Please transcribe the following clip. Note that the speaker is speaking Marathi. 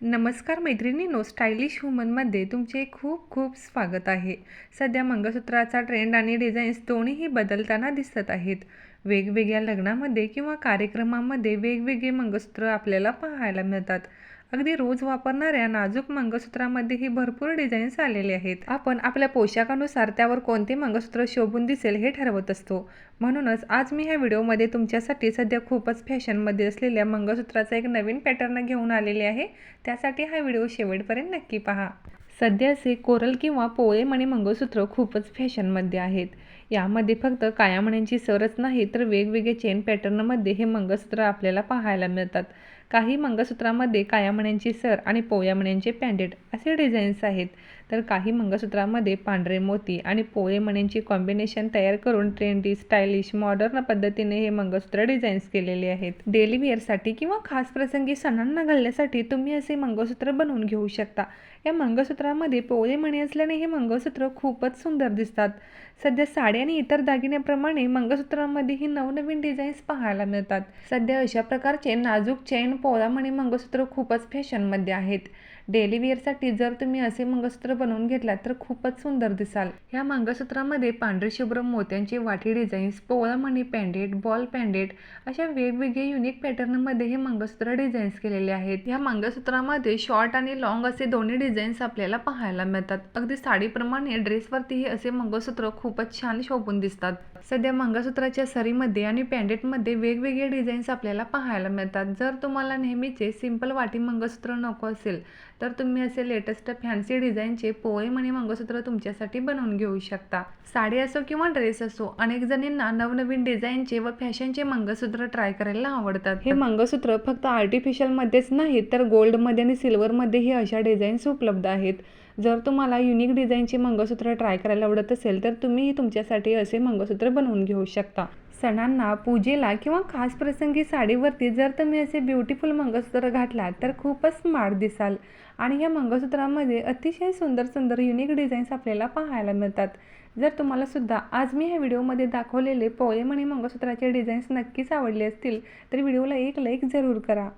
नमस्कार मैत्रिणींनो स्टायलिश वुमनमध्ये तुमचे खूप खूप स्वागत आहे. सध्या मंगळसूत्राचा ट्रेंड आणि डिझाईन्स दोन्हीही बदलताना दिसत आहेत. वेगवेगळ्या लग्नामध्ये किंवा कार्यक्रमामध्ये वेगवेगळे मंगळसूत्र आपल्याला पाहायला मिळतात. अगदी रोज वापरणाऱ्या नाजूक मंगळसूत्रामध्येही भरपूर डिझाईन्स आलेले आहेत. आपण आपल्या पोशाखानुसार त्यावर कोणते मंगळसूत्र शोभून दिसेल हे ठरवत असतो. म्हणूनच आज मी ह्या व्हिडिओमध्ये तुमच्यासाठी सध्या खूपच फॅशनमध्ये असलेल्या मंगळसूत्राचा एक नवीन पॅटर्न घेऊन आलेले आहे. त्यासाठी हा व्हिडिओ शेवटपर्यंत नक्की पहा. सध्याचे कोरल किंवा पोळे मणी मंगळसूत्र खूपच फॅशनमध्ये आहेत. यामध्ये फक्त कायामण्यांची सरच नाही तर वेगवेगळे चेन पॅटर्नमध्ये हे मंगळसूत्र आपल्याला पाहायला मिळतात. काही मंगळसूत्रामध्ये कायामण्यांची सर आणि पोयामण्यांचे पॅन्डेट असे डिझाईन्स आहेत. तर काही मंगळसूत्रामध्ये पांढरे मोती आणि पोळे मण्यांची कॉम्बिनेशन तयार करून ट्रेंडी स्टायलिश मॉडर्न पद्धतीने हे मंगळसूत्र डिझाईन्स केलेले आहेत. डेली वेअरसाठी किंवा खास प्रसंगी सणांना घालण्यासाठी तुम्ही असे मंगळसूत्र बनवून घेऊ शकता. या मंगळसूत्रामध्ये पोळे मणी असल्याने हे मंगळसूत्र खूपच सुंदर दिसतात. सध्या साडी आणि इतर दागिन्याप्रमाणे मंगळसूत्रामध्येही नवनवीन डिझाईन्स पाहायला मिळतात. सध्या अशा प्रकारचे नाजूक चेन पोळा मणी मंगळसूत्र खूपच फॅशनमध्ये आहेत. डेली वेअरसाठी जर तुम्ही असे मंगळसूत्र बनवून घेतलात तर खूपच सुंदर दिसाल. ह्या मंगळसूत्रामध्ये पांढरे शुभ्र मोत्यांचे वाटी डिझाईन्स पोळा मणी पॅन्डेट बॉल पॅन्डेट अशा वेगवेगळे युनिक पॅटर्नमध्ये हे मंगळसूत्र डिझाईन्स केलेले आहेत. या मंगळसूत्रामध्ये शॉर्ट आणि लॉंग असे दोन्ही डिझाईन्स आपल्याला पाहायला मिळतात. अगदी साडीप्रमाणे ड्रेसवरतीही असे मंगळसूत्र खूपच छान शोभून दिसतात. सध्या मंगळसूत्राच्या सरीमध्ये आणि पॅन्डेटमध्ये वेगवेगळे डिझाईन्स आपल्याला पाहायला मिळतात. जर तुम्हाला नेहमीचे सिंपल वाटी मंगळसूत्र नको असेल तर तुम्ही असे लेटेस्ट फॅन्सी डिझाईनचे पोळे मणी मंगळसूत्र तुमच्यासाठी बनवून घेऊ शकता. साडी असो किंवा ड्रेस असो अनेक जणींना नवनवीन डिझाईनचे व फॅशनचे मंगळसूत्र ट्राय करायला आवडतात. हे मंगळसूत्र फक्त आर्टिफिशियलमध्येच नाही तर गोल्डमध्ये आणि सिल्वरमध्येही अशा डिझाईन्स उपलब्ध आहेत. जर तुम्हाला युनिक डिझाईनचे मंगळसूत्र ट्राय करायला आवडत असेल तर तुम्हीही तुमच्यासाठी असे मंगळसूत्र बनवून घेऊ शकता. सणांना पूजेला किंवा खास प्रसंगी साडीवरती जर तुम्ही असे ब्युटिफुल मंगळसूत्र घातलात तर खूपच स्मार्ट दिसाल. आणि या मंगळसूत्रामध्ये अतिशय सुंदर सुंदर युनिक डिझाईन्स आपल्याला पाहायला मिळतात. जर तुम्हाला सुद्धा आज मी ह्या व्हिडिओमध्ये दाखवलेले पोएम आणि मंगळसूत्राचे डिझाईन्स नक्कीच आवडले असतील तर व्हिडिओला एक लाईक जरूर करा.